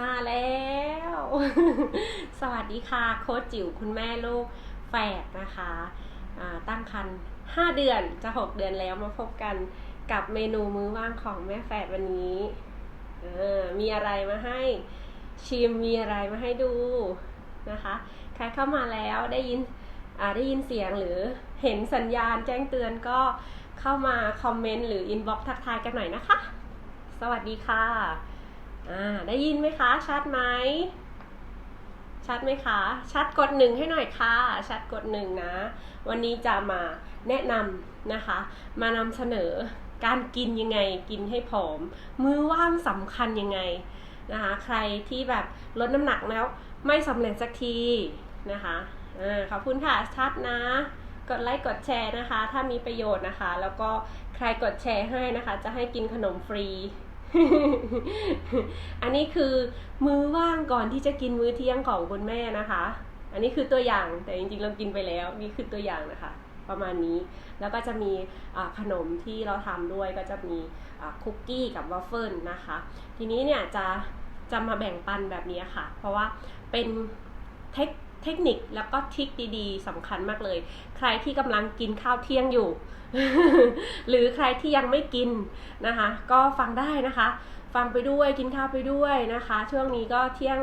มาแล้ว สวัสดีค่ะ โค้ชจิ๋วคุณแม่ลูกแฝดนะคะะตั้งครรภ์5เดือนจะ6เดือนแล้วมาพบกันกับเมนูมื้อว่างของแม่แฝดวันนี้มีอะไรมาให้ชิมมีอะไรมาให้ดูนะคะ ใครเข้ามาแล้วได้ยินได้ยินเสียงหรือเห็นสัญญาณแจ้งเตือนก็เข้ามาคอมเมนต์หรืออินบ็อกซ์ทักทายกันหน่อยนะคะ สวัสดีค่ะ อ่าได้ยินไหมคะ ชัดไหม ชัดไหมคะ ชัดกดหนึ่งให้หน่อยค่ะ ชัดกดหนึ่งนะ วันนี้จะมาแนะนำนะคะ มานำเสนอการกินยังไง กินให้ผอม มือว่างสำคัญยังไงนะคะ ใครที่แบบลดน้ำหนักแล้วไม่สำเร็จสักทีนะคะอ่าขอบคุณค่ะ ชัดนะกดไลค์กดแชร์นะคะ ถ้ามีประโยชน์นะคะ แล้วก็ใครกดแชร์ให้นะคะ จะให้กินขนมฟรี อันนี้คือมื้อว่างก่อนที่จะกินมื้อเที่ยงของคุณแม่นะคะ อันนี้คือตัวอย่างแต่จริงๆเรากินไปแล้วนี่คือตัวอย่างนะคะ ประมาณนี้แล้วก็จะมีขนมที่เราทำด้วยก็จะมีคุกกี้กับวอฟเฟิลนะคะ ทีนี้เนี่ยจะจะมาแบ่งปันแบบนี้ค่ะ เพราะว่าเป็นเทค เทคนิคแล้วก็ทิคดีๆสำคัญมากเลย ใครที่กำลังกินข้าวเที่ยงอยู่ หรือใครที่ยังไม่กินนะคะ ก็ฟังได้นะคะ ฟังไปด้วยกินข้าวไปด้วยนะคะ ช่วงนี้ก็เที่ยง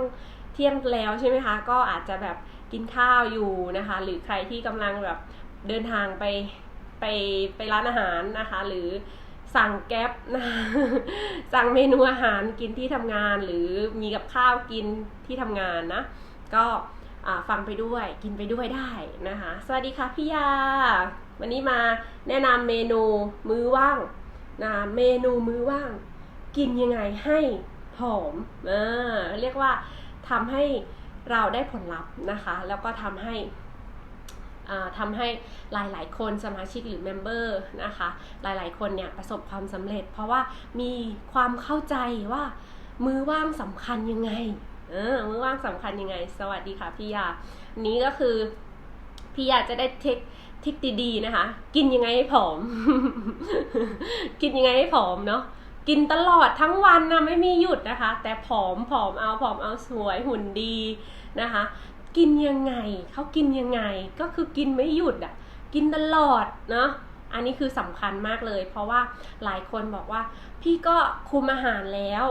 เที่ยงแล้วใช่ไหมคะ ก็อาจจะแบบกินข้าวอยู่นะคะ หรือใครที่กำลังแบบเดินทางไปไปไปร้านอาหารนะคะ หรือสั่งแก๊ปนะสั่งเมนูอาหารกินที่ทำงาน หรือมีกับข้าวกินที่ทำงานนะ ก็ ฟังไปด้วยกินไปด้วยได้นะคะ สวัสดีค่ะพี่ยา วันนี้มาแนะนำเมนูมื้อว่างนะเมนูมื้อว่าง กินยังไงให้ผอมเออเรียกว่าทำให้เราได้ผลลัพธ์นะคะ แล้วก็ทำให้ทำให้หลายๆ คนสมาชิกหรือเมมเบอร์นะคะ หลายๆ คนเนี่ยประสบความสำเร็จ เพราะว่ามีความเข้าใจว่ามือว่างสำคัญยังไง เออมือว่างสำคัญยังไง สวัสดีค่ะพี่ยา นี้ก็คือพี่ยาจะได้เทคทิคดีๆนะคะ กินยังไงให้ผอม กินยังไงให้ผอมเนาะกินตลอดทั้งวันนะไม่มีหยุดนะคะ แต่ผอมผอมเอาผอมเอาสวยหุ่นดีนะคะ กินยังไงเขากินยังไงก็คือกินไม่หยุดอะ กินตลอดเนาะอันนี้คือสำคัญมากเลย เพราะว่าหลายคนบอกว่า พี่ก็คุมอาหารแล้ว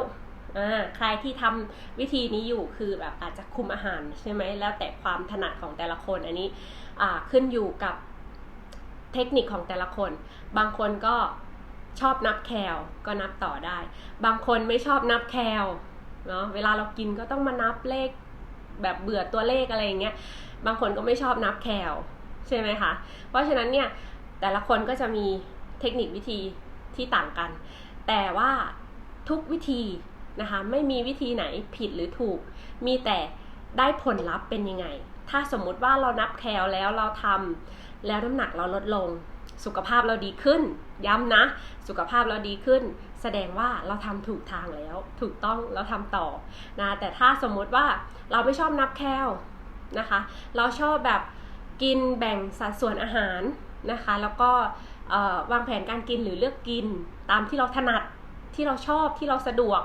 ใครที่ทำวิธีนี้อยู่คือแบบอาจจะคุมอาหารใช่ไหมแล้วแต่ความถนัดของแต่ละคนอันนี้ขึ้นอยู่กับเทคนิคของแต่ละคน บางคนก็ชอบนับแคลก็นับต่อได้ บางคนไม่ชอบนับแคลเนาะเวลาเรากินก็ต้องมานับเลขแบบเบื่อตัวเลขอะไรอย่างเงี้ย บางคนก็ไม่ชอบนับแคลใช่ไหมคะ เพราะฉะนั้นเนี่ยแต่ละคนก็จะมีเทคนิควิธีที่ต่างกัน แต่ว่าทุกวิธี นะคะ ไม่มีวิธีไหนผิดหรือถูก มีแต่ได้ผลลัพธ์เป็นยังไง ถ้าสมมุติว่าเรานับแคลแล้วเราทำแล้วน้ำหนักเราลดลง สุขภาพเราดีขึ้น ย้ำนะ สุขภาพเราดีขึ้น แสดงว่าเราทำถูกทางแล้ว ถูกต้องเราทำต่อนะแต่ถ้าสมมุติว่าเราไม่ชอบนับแคลนะคะ เราชอบแบบกินแบ่งสัดส่วนอาหารนะคะ แล้วก็วางแผนการกินหรือเลือกกินตามที่เราถนัดที่เราชอบที่เราสะดวก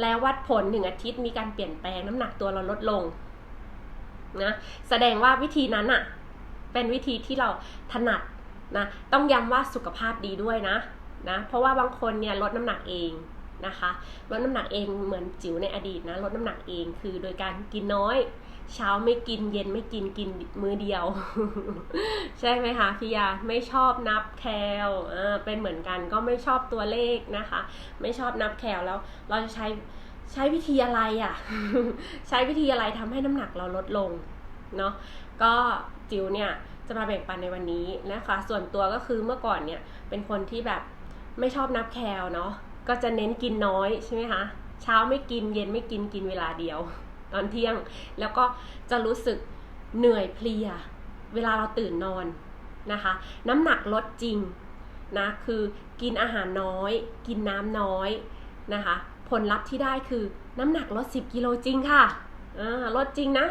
แล้ววัดผลหนึ่งอาทิตย์มีการเปลี่ยนแปลงน้ำหนักตัวเราลดลงนะแสดงว่าวิธีนั้นอะเป็นวิธีที่เราถนัดนะต้องย้ำว่าสุขภาพดีด้วยนะนะเพราะว่าบางคนเนี่ยลดน้ำหนักเองนะคะลดน้ำหนักเองเหมือนจิ๋วในอดีตนะลดน้ำหนักเองคือโดยการกินน้อย เช้าไม่กินเย็นไม่กินกินมื้อเดียว ใช่ไหมคะพี่ยาไม่ชอบนับแคลเออเป็นเหมือนกันก็ไม่ชอบตัวเลขนะคะ ไม่ชอบนับแคลแล้วเราจะใช้ใช้วิธีอะไรอะ่ะ ใช้วิธีอะไรทำให้น้ำหนักเราลดลงเนาะก็จิ๋วเนี่ยจะมาแบ่งปันในวันนี้นะคะ ส่วนตัวก็คือเมื่อก่อนเนี่ยเป็นคนที่แบบไม่ชอบนับแคลเนาะก็จะเน้นกินน้อยใช่ไหมคะเช้าไม่กินเย็นไม่กินกินเวลาเดียว ตอนเที่ยง แล้วก็จะรู้สึกเหนื่อยเพลีย เวลาเราตื่นนอนนะคะ น้ำหนักลดจริงนะคือกินอาหารน้อย กินน้ำน้อยนะคะ ผลลัพธ์ที่ได้คือน้ำหนักลด 10 กิโลจริงค่ะลดจริงนะ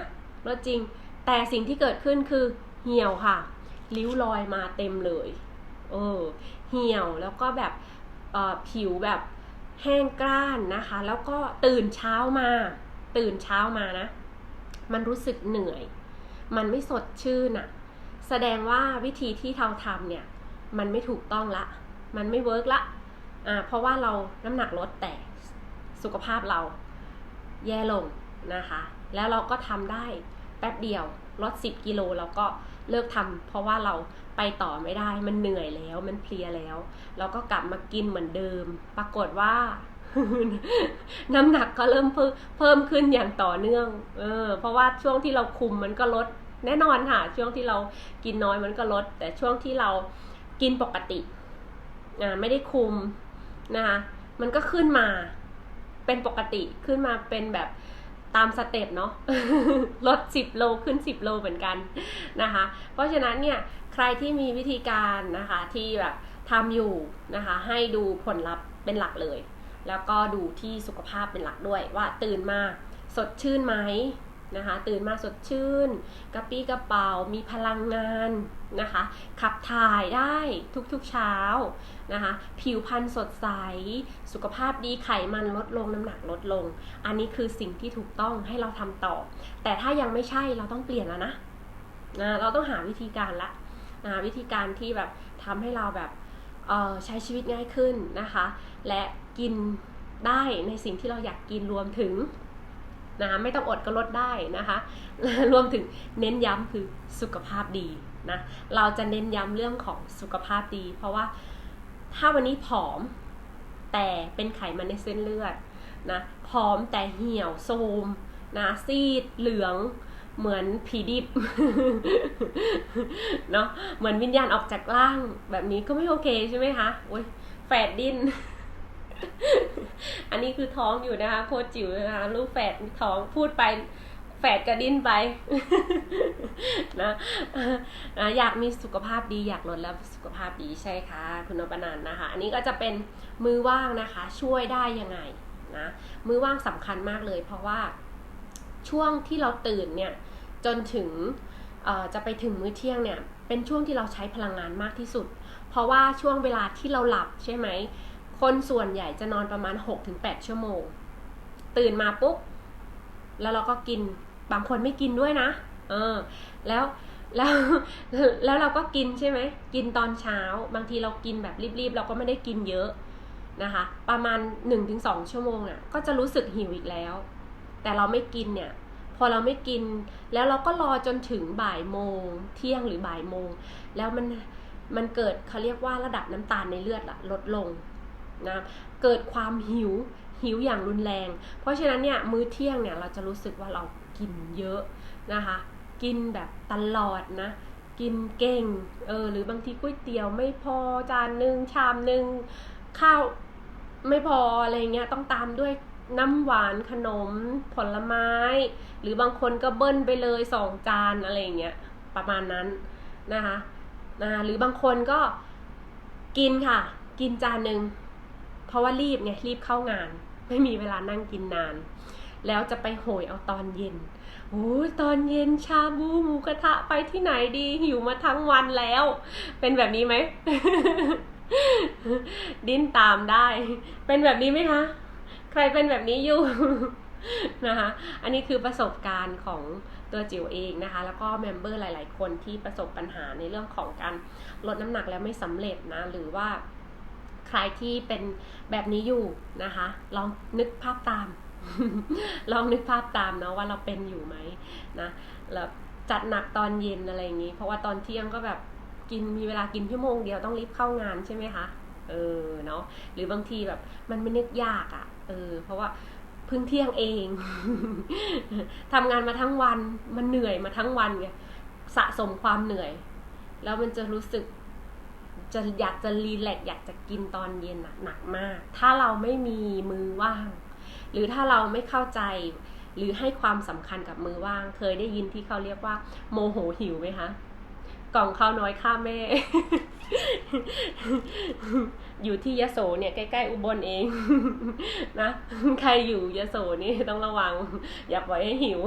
ลดจริง แต่สิ่งที่เกิดขึ้นคือเหี่ยวค่ะ ริ้วรอยมาเต็มเลยเออเหี่ยวแล้วก็แบบผิวแบบแห้งกร้านนะคะ แล้วก็ตื่นเช้ามา ตื่นเช้ามานะ มันรู้สึกเหนื่อย มันไม่สดชื่นอะแสดงว่าวิธีที่เราทำเนี่ย มันไม่ถูกต้องละ มันไม่เวิร์กละอ่าเพราะว่าเราน้ำหนักลดแต่สุขภาพเราแย่ลงนะคะ แล้วเราก็ทำได้แป๊บเดียวลด 10 กิโลเราก็เลิกทำเพราะว่าเราไปต่อไม่ได้ มันเหนื่อยแล้ว มันเพลียแล้ว เราก็กลับมากินเหมือนเดิม ปรากฏว่า น้ำหนักก็เริ่มเพิ่มขึ้นอย่างต่อเนื่อง เออ เพราะว่าช่วงที่เราคุมมันก็ลด แน่นอนค่ะ ช่วงที่เรากินน้อยมันก็ลด แต่ช่วงที่เรากินปกติอ่าไม่ได้คุมนะคะมันก็ขึ้นมาเป็นปกติขึ้นมาเป็นแบบตามสเต็ปเนาะลด 10 โลขึ้น 10 โลเหมือนกันนะคะ เพราะฉะนั้นเนี่ยใครที่มีวิธีการนะคะที่แบบทำอยู่นะคะให้ดูผลลัพธ์เป็นหลักเลย แล้วก็ดูที่สุขภาพเป็นหลักด้วยว่าตื่นมาสดชื่นไหมนะคะ ตื่นมาสดชื่น กระปี้กระเป๋ามีพลังงานนะคะ ขับถ่ายได้ทุกๆเช้านะคะ ผิวพรรณสดใส สุขภาพดีไขมันลดลงน้ำหนักลดลง อันนี้คือสิ่งที่ถูกต้องให้เราทำต่อ แต่ถ้ายังไม่ใช่เราต้องเปลี่ยนแล้วนะนะเราต้องหาวิธีการละนะวิธีการที่แบบทำให้เราแบบ ใช้ชีวิตง่ายขึ้นนะคะ และกินได้ในสิ่งที่เราอยากกินรวมถึงนะไม่ต้องอดก็ลดได้นะคะ รวมถึงเน้นย้ำคือสุขภาพดีนะเราจะเน้นย้ำเรื่องของสุขภาพดี เพราะว่าถ้าวันนี้ผอมแต่เป็นไขมันในเส้นเลือดนะผอมแต่เหี่ยวโทรมนะซีดเหลือง เหมือนผีดิบเนาะเหมือนวิญญาณออกจากร่างแบบนี้ก็ไม่โอเคใช่ไหมคะโอ้ยแฝดดิ้นอันนี้คือท้องอยู่นะคะโคจิ๋วนะคะลูกแฝดท้องพูดไปแฝดกระดิ้นไปนะนะอยากมีสุขภาพดีอยากลดแล้วสุขภาพดีใช่ค่ะ คุณนพนันนะคะ อันนี้ก็จะเป็นมือว่างนะคะ ช่วยได้ยังไงนะมือว่างสำคัญมากเลย เพราะว่า ช่วงที่เราตื่นเนี่ยจนถึงจะไปถึงมื้อเที่ยงเนี่ยเป็นช่วงที่เราใช้พลังงานมากที่สุด เพราะว่าช่วงเวลาที่เราหลับใช่ไหมคนส่วนใหญ่จะนอนประมาณ 6-8 ชั่วโมง ตื่นมาปุ๊บแล้วเราก็กินบางคนไม่กินด้วยนะ เออ แล้วแล้วแล้วเราก็กินใช่ไหม กินตอนเช้า บางทีเรากินแบบรีบๆ เราก็ไม่ได้กินเยอะนะคะ ประมาณ 1-2 ชั่วโมงอะ ก็จะรู้สึกหิวอีกแล้ว แต่เราไม่กินเนี่ย พอเราไม่กิน แล้วเราก็รอจนถึงบ่ายโมง เที่ยงหรือบ่ายโมง แล้วมันมันเกิดเขาเรียกว่าระดับน้ำตาลในเลือดลดลงนะเกิดความหิวหิวอย่างรุนแรง เพราะฉะนั้นเนี่ยมื้อเที่ยงเนี่ยเราจะรู้สึกว่าเรากินเยอะนะคะ กินแบบตลอดนะ กินเก่งเออหรือบางทีก๋วยเตี๋ยวไม่พอจานหนึ่งชามหนึ่งข้าวไม่พออะไรเงี้ยต้องตามด้วย น้ำหวานขนม ผลไม้ หรือบางคนก็เบิ้ลไปเลยสองจานอะไรเงี้ยประมาณนั้นนะคะนะหรือบางคนก็กินค่ะ กินจานหนึ่งเพราะว่ารีบไงรีบเข้างาน ไม่มีเวลานั่งกินนาน แล้วจะไปโหยเอาตอนเย็นโอ้ตอนเย็นชาบูหมูกระทะไปที่ไหนดีหิวมาทั้งวันแล้ว เป็นแบบนี้ไหม ดิ้นตามได้ เป็นแบบนี้ไหมคะ ใครเป็นแบบนี้อยู่นะคะอันนี้คือประสบการณ์ของตัวจิ๋วเองนะคะ แล้วก็เมมเบอร์หลาย ๆ คนที่ประสบปัญหาในเรื่องของการลดน้ำหนักแล้วไม่สำเร็จนะ หรือว่าใครที่เป็นแบบนี้อยู่นะคะ ลองนึกภาพตาม ลองนึกภาพตามเนาะว่าเราเป็นอยู่ไหมนะแล้วจัดหนักตอนเย็นอะไรอย่างนี้ เพราะว่าตอนเที่ยงก็แบบกินมีเวลากินชั่วโมงเดียวต้องรีบเข้างานใช่ไหมคะเออเนาะหรือบางทีแบบมันไม่นึกยากอะ่ะ เออ เพราะว่าเพิ่งเที่ยงเองทำงานมาทั้งวัน มันเหนื่อยมาทั้งวันไงสะสมความเหนื่อย แล้วมันจะรู้สึก จะอยากจะรีแลกอยากจะกินตอนเย็นหนักมาก ถ้าเราไม่มีมือว่าง หรือถ้าเราไม่เข้าใจ หรือให้ความสำคัญกับมือว่าง เคยได้ยินที่เขาเรียกว่า โมโหหิวไหมคะ กล่องข้าวน้อยข้าแม่ อยู่ที่ยะโสเนี่ยใกล้ๆอุบลเองนะใครอยู่ยะโสนี่ต้องระวัง อย่าปล่อยให้หิว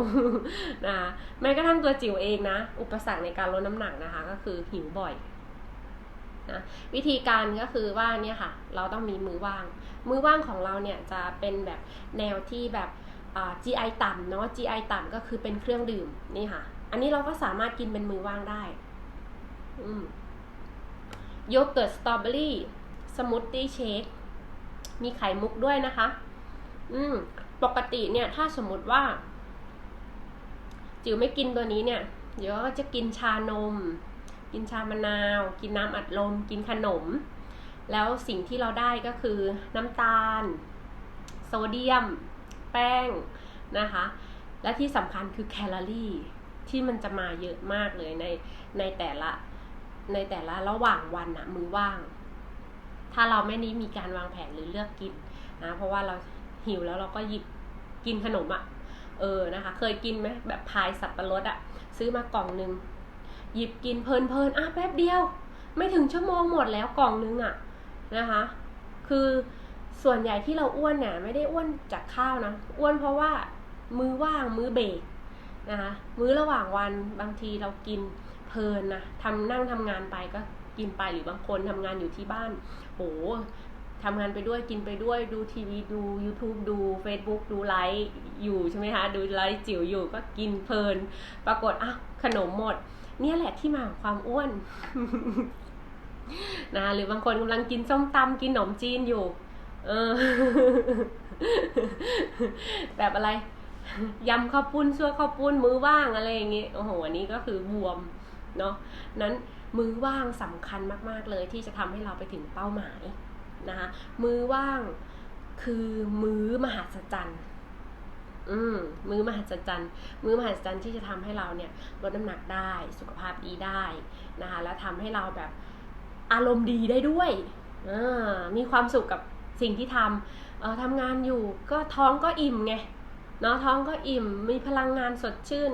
นะแม้กระทั่งตัวจิ๋วเองนะ อุปสรรคในการลดน้ำหนักนะคะ ก็คือหิวบ่อยนะวิธีการก็คือว่าเนี่ยค่ะ เราต้องมีมือว่าง มือว่างของเราเนี่ยจะเป็นแบบแนวที่แบบ GI ต่ำเนาะ GI ต่ำก็คือเป็นเครื่องดื่มนี่ค่ะ อันนี้เราก็สามารถกินเป็นมือว่างได้ โยเกิร์ตสตรอเบอรี่สมูทตี้เชค มีไข่มุกด้วยนะคะ อืม ปกติเนี่ย ถ้าสมมติว่า จิ๋วไม่กินตัวนี้เนี่ย เดี๋ยวก็จะกินชานม กินชามะนาว กินน้ำอัดลม กินขนม แล้วสิ่งที่เราได้ก็คือน้ำตาล โซเดียม แป้งนะคะ และที่สำคัญคือแคลอรี่ที่มันจะมาเยอะมากเลยในในแต่ละ ในแต่ละระหว่างวันนะมือว่าง ถ้าเราไม่นี้มีการวางแผนหรือเลือกกินนะเพราะว่าเราหิวแล้วเราก็หยิบกินขนมอะ่ะ เออนะคะ เคยกินไหมแบบพายสับปะรดอะ่ะ ซื้อมากล่องหนึ่งหยิบกินเพลินๆอะแป๊บเดียว ไม่ถึงชั่วโมงหมดแล้วกล่องนึงอะ่ะนะคะ คือส่วนใหญ่ที่เราอ้วนเนี่ยไม่ได้อ้วนจากข้าวนะอ้วนเพราะว่ามือว่างมือเบรกนะคะมื้อระหว่างวันบางทีเรากิน ลินนะทำนั่งทำงานไปก็กินไปหรือบางคนทำงานอยู่ที่บ้าน โหทำงานไปด้วยกินไปด้วยดูทีวีดู YouTube ดู Facebook ดูไลฟ์อยู่ใช่ไหมคะ ดูไลฟ์จิ๋วอยู่ก็กินเพลิน ปรากฏอะขนมหมด เนี่ยแหละที่มาของความอ้วนนะหรือบางคนกำลังกินส้มตำกินขนมจีนอยู่ เออ แบบอะไรยำข้าวปุ้นซั่วข้าวปุ้นมื้อว่างอะไรอย่างเงี้ยโอ้โหอันนี้ก็คือบวม เนาะนั้นมือว่างสำคัญมาก ๆ เลยที่จะทำให้เราไปถึงเป้าหมายนะคะมือว่างคือมือมหัศจรรย์อืมมือมหัศจรรย์มือมหัศจรรย์ที่จะทำให้เราเนี่ยลดน้ำหนักได้สุขภาพดีได้นะคะแล้วทำให้เราแบบอารมณ์ดีได้ด้วยมีความสุขกับสิ่งที่ทำเออทำงานอยู่ก็ท้องก็อิ่มไงเนาะท้องก็อิ่มมีพลังงานสดชื่น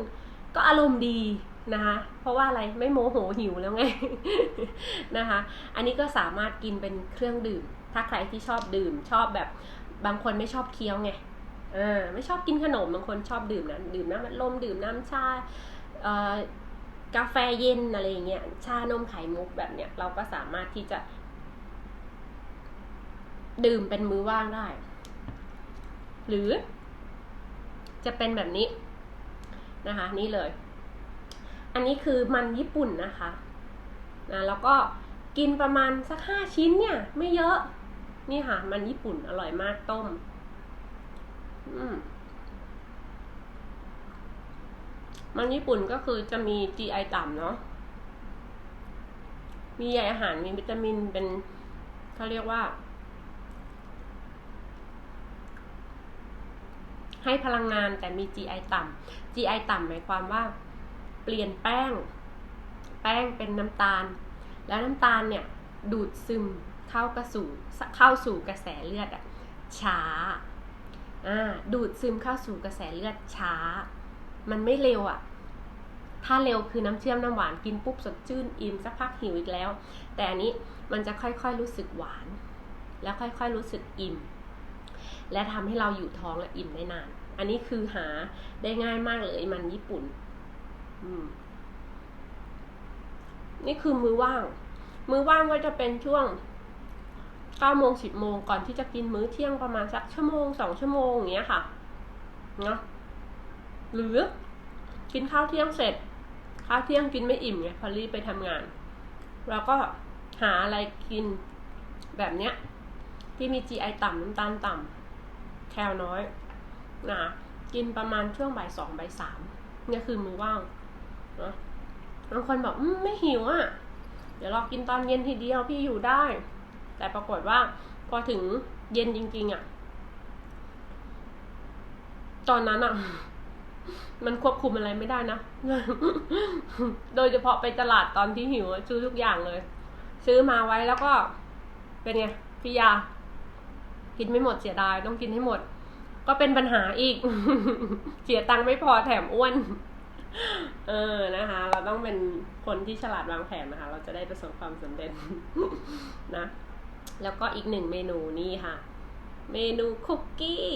ก็อารมณ์ดี นะคะเพราะว่าอะไรไม่โมโหหิวแล้วไงนะคะ อันนี้ก็สามารถกินเป็นเครื่องดื่ม ถ้าใครที่ชอบดื่มชอบแบบบางคนไม่ชอบเคี้ยวไงเออไม่ชอบกินขนมบางคนชอบดื่มนะดื่มน้ำมันลมดื่มน้ำชาเอ่อกาแฟเย็นอะไรเงี้ยชานมไข่มุกแบบเนี้ยเราก็สามารถที่จะ ดื่มเป็นมื้อว่างได้ หรือ จะเป็นแบบนี้นะคะ นี่เลย อันนี้คือมันญี่ปุ่นนะคะนะแล้วก็กินประมาณสักห้าชิ้นเนี่ย ไม่เยอะ นี่ค่ะ มันญี่ปุ่นอร่อยมากต้ม อืมมันญี่ปุ่นก็คือจะมี GI ต่ำเนาะ มีใยอาหารมีวิตามินเป็นเขาเรียกว่า ให้พลังงานแต่มี GI ต่ำ GI ต่ำหมายความว่า เปลี่ยนแป้ง แป้งเป็นน้ำตาล แล้วน้ำตาลเนี่ยดูดซึมเข้ากระสู่เข้าสู่กระแสเลือดอะช้าอ่าดูดซึมเข้าสู่กระแสเลือดช้า มันไม่เร็วอะถ้าเร็วคือน้ำเชื่อมน้ำหวานกินปุ๊บสดชื่นอิ่มสักพักหิวอีกแล้ว แต่อันนี้มันจะค่อยๆรู้สึกหวาน แล้วค่อยๆรู้สึกอิ่ม และทำให้เราอยู่ท้องและอิ่มได้นาน อันนี้คือหาได้ง่ายมากเลยมันญี่ปุ่น นี่คือมือว่าง มือว่างก็จะเป็นช่วงเก้าโมงสิบโมงก่อนที่จะกินมื้อเที่ยงประมาณสักชั่วโมงสองชั่วโมงอย่างเงี้ยค่ะ เนาะหรือกินข้าวเที่ยงเสร็จ ข้าวเที่ยงกินไม่อิ่มไงพอรีบไปทำงานแล้วก็หาอะไรกินแบบเนี้ย ที่มี GI ต่ำน้ำตาลต่ำแคลน้อยนะกินประมาณช่วงบ่ายสองบ่ายสามเนี่ยคือมือว่าง นะบางคนบอกอมไม่หิวอะ่ะ เดี๋ยวเรากินตอนเย็นทีเดียวพี่อยู่ได้ แต่ปรากฏว่า พอถึงเย็นจริง ๆอะ่ะ ตอนนั้นอะ่ะ มันควบคุมอะไรไม่ได้นะ โดยเฉพาะไปตลาดตอนที่หิวซื้อทุกอย่างเลย ซื้อมาไว้แล้วก็ เป็นไงพี่ยา กินไม่หมดเสียดายต้องกินให้หมด ก็เป็นปัญหาอีก เสียตังค์ไม่พอแถมอ้วน เออนะคะ เราต้องเป็นคนที่ฉลาดวางแผนนะคะ เราจะได้ประสบความสำเร็จนะ แล้วก็อีกหนึ่งเมนูนี่ค่ะ เมนูคุกกี้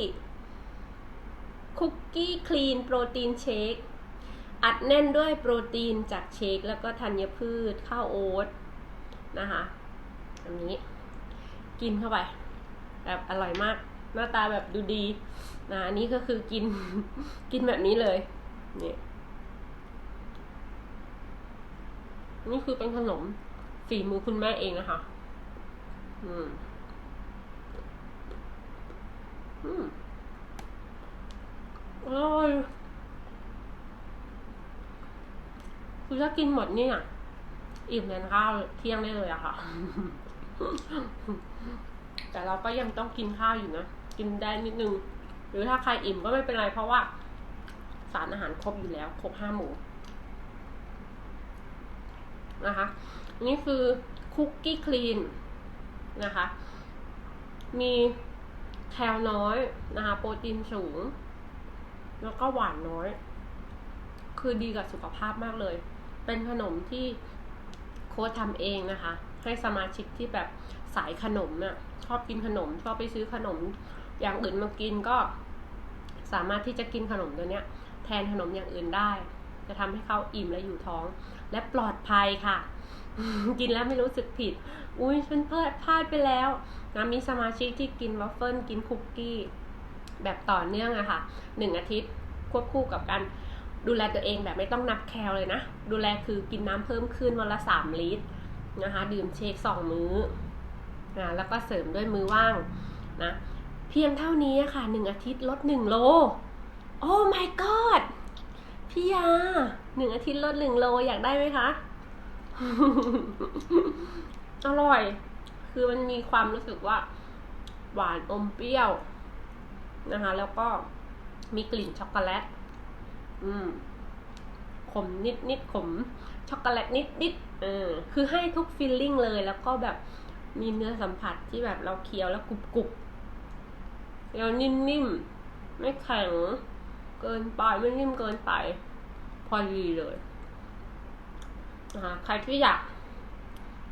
คุกกี้คลีนโปรตีนเชคอัดแน่นด้วยโปรตีนจากเชคแล้วก็ธัญพืชข้าวโอ๊ตนะคะอันนี้กินเข้าไป แบบอร่อยมาก หน้าตาแบบดูดีนะอันนี้ก็คือกินกินแบบนี้เลยนี่ นี่คือเป็นขนมฝีมือคุณแม่เองนะคะ อืม อืมอร่อยคือถ้ากินหมดเนี่ยอิ่มเลยข้าวเที่ยงได้เลยอะค่ะ แต่เราก็ยังต้องกินข้าวอยู่นะ กินได้นิดนึง หรือถ้าใครอิ่มก็ไม่เป็นไรเพราะว่า สารอาหารครบอยู่แล้ว ครบห้าหมู่ นะคะ นี่คือคุกกี้คลีนนะคะ มีแคลน้อยนะคะ โปรตีนสูง แล้วก็หวานน้อย คือดีกับสุขภาพมากเลย เป็นขนมที่โค้ดทำเองนะคะ ให้สมาชิกที่แบบสายขนมน่ะชอบกินขนม ชอบไปซื้อขนมอย่างอื่นมากินก็สามารถที่จะกินขนมตัวเนี้ย แทนขนมอย่างอื่นได้ จะทำให้เขาอิ่มและอยู่ท้อง และปลอดภัยค่ะ กินแล้วไม่รู้สึกผิด อุ้ยฉันเพลิดพลาดไปแล้วนะมีสมาชิกที่กินวัฟเฟิลกินคุกกี้แบบต่อเนื่องอะค่ะหนึ่งอาทิตย์ควบคู่กับการดูแลตัวเองแบบไม่ต้องนับแคลเลยนะ ดูแลคือกินน้ำเพิ่มขึ้นวันละสามลิตรนะคะ ดื่มเชคสองมื้อนะแล้วก็เสริมด้วยมือว่างนะ เพียงเท่านี้ค่ะหนึ่งอาทิตย์ลดหนึ่งโล โอ้ my god พี่ยาหนึ่งอาทิตย์ลดหนึ่งโลอยากได้ไหมคะ อร่อย คือมันมีความรู้สึกว่า หวานอมเปรี้ยวนะคะ แล้วก็มีกลิ่นช็อกโกแลต อืม ขมนิดนิดขม ช็อกโกแลตนิดนิดเออ คือให้ทุกฟีลลิ่งเลย แล้วก็แบบมีเนื้อสัมผัสที่แบบเราเคี้ยวแล้วกรุบกรุบแล้วนิ่มๆ ไม่แข็งเกินไป ไม่นิ่มเกินไป พอดีเลยนะคะใครที่อยาก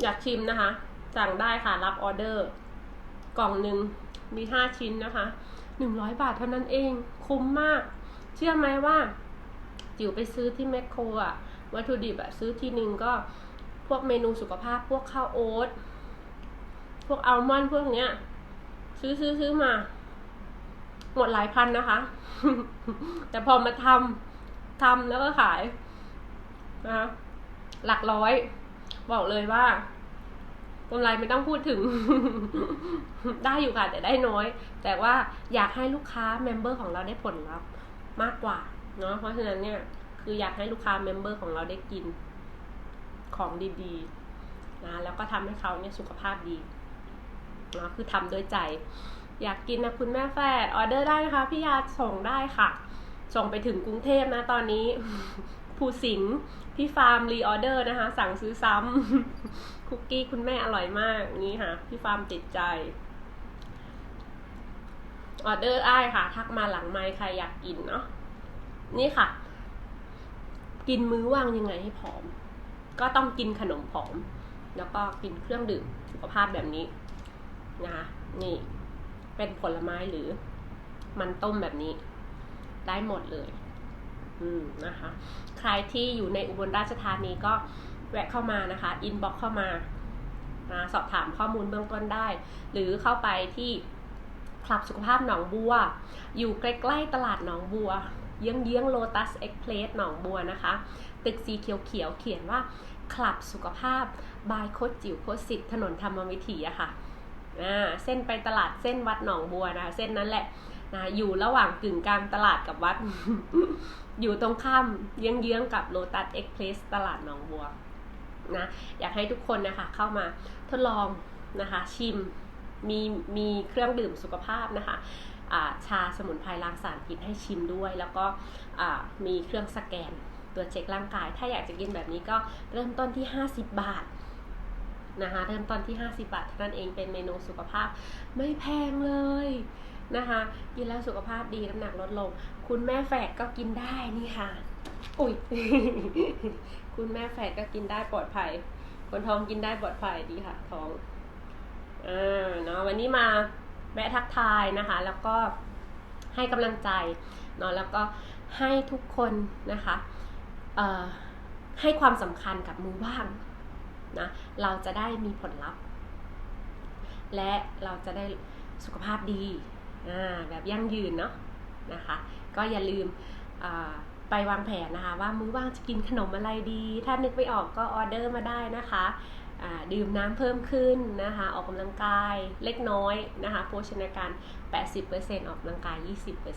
อยากชิมนะคะ สั่งได้ค่ะรับออเดอร์ กล่องหนึ่งมีห้าชิ้นนะคะหนึ่งร้อยบาทเท่านั้นเอง คุ้มมาก เชื่อไหมว่า จิ๋วไปซื้อที่แมคโครอะวัตถุดิบอะซื้อทีหนึ่งก็พวกเมนูสุขภาพพวกข้าวโอ๊ตพวกอัลมอนด์พวกเนี้ย ซื้อซื้อซื้อมา หมดหลายพันนะคะ แต่พอมาทำ ทำแล้วก็ขายนะหลักร้อย บอกเลยว่ากำไรไม่ต้องพูดถึง ได้อยู่ค่ะแต่ได้น้อย แต่ว่าอยากให้ลูกค้าเมมเบอร์ของเราได้ผลลัพธ์มากกว่าเนาะเพราะฉะนั้นเนี่ย คืออยากให้ลูกค้าเมมเบอร์ของเราได้กินของดีๆนะแล้วก็ทำให้เขาเนี่ยสุขภาพดีเนาะคือทำด้วยใจ อยากกินนะคุณแม่แฟดออเดอร์ได้นะคะพี่ยาส่งได้ค่ะ ส่งไปถึงกรุงเทพนะตอนนี้ภูสิงห์พี่ฟาร์มรีออเดอร์นะคะ สั่งซื้อซ้ำคุกกี้คุณแม่อร่อยมากนี่ค่ะ พี่ฟาร์มติดใจออเดอร์ได้ค่ะ ทักมาหลังไมค์ใครอยากกินเนาะนี่ค่ะ กินมื้อว่างยังไงให้ผอม ก็ต้องกินขนมผอม แล้วก็กินเครื่องดื่มสุขภาพแบบนี้นะคะนี่ เป็นผลไม้หรือ มันต้มแบบนี้ ได้หมดเลย อืมนะคะ ใครที่อยู่ในอุบลราชธานีก็แวะเข้ามานะคะ อินบ็อกเข้ามานะสอบถามข้อมูลเบื้องต้นได้ หรือเข้าไปที่คลับสุขภาพหนองบัว อยู่ใกล้ๆตลาดหนองบัว เยื้องๆโลตัสเอ็กเพลสหนองบัวนะคะ ตึกสีเขียวๆเขียนว่าคลับสุขภาพ บายโคดจิ๋วโคดสิทธิ์ถนนธรรมวิถีอะค่ะอ่าเส้นไปตลาดเส้นวัดหนองบัวนะคะเส้นนั้นแหละ นะอยู่ระหว่างกึ่งกลางตลาดกับวัด อยู่ตรงข้ามเยื้องๆกับโลตัสเอ็กเพลสตลาดหนองบัวนะอยากให้ทุกคนนะคะเข้ามาทดลองนะคะ ชิมมีมีเครื่องดื่มสุขภาพนะคะชาสมุนไพรล้างสารพิษให้ชิมด้วย แล้วก็มีเครื่องสแกนตัวเช็คร่างกาย ถ้าอยากจะกินแบบนี้ก็เริ่มต้นที่ 50 บาทนะคะเริ่มต้นที่ 50 บาทเท่านั้นเองเป็นเมนูสุขภาพไม่แพงเลย นะคะ กินแล้วสุขภาพดีน้ำหนักลดลง คุณแม่แฝดก็กินได้นี่ค่ะ อุ้ย คุณแม่แฝดก็กินได้ปลอดภัย คนท้องกินได้ปลอดภัยดีค่ะ ท้องอ่าเนาะวันนี้มาแวะทักทายนะคะ แล้วก็ให้กำลังใจเนาะแล้วก็ให้ทุกคนนะคะให้ความสำคัญกับมือว่างนะเราจะได้มีผลลัพธ์ และเราจะได้สุขภาพดี แบบยั่งยืนเนาะนะคะ ก็อย่าลืมไปวางแผนนะคะ ว่ามื้อว่างจะกินขนมอะไรดี ถ้านึกไม่ออกก็ออเดอร์มาได้นะคะดื่มน้ำเพิ่มขึ้นนะคะ ออกกำลังกายเล็กน้อยนะคะ โภชนาการ 80%ออกกำลังกาย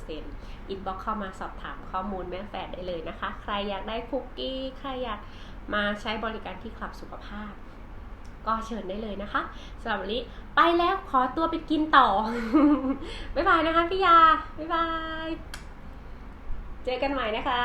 20%อินบ็อกเข้ามาสอบถามข้อมูลแม่แฝดได้เลยนะคะ ใครอยากได้คุกกี้ ใครอยากมาใช้บริการที่คลับสุขภาพ ก็เชิญได้เลยนะคะสำหรับวันนี้ไปแล้วขอตัวไปกินต่อ บ๊ายบายนะคะพี่ยา บ๊ายบาย เจอกันใหม่นะคะ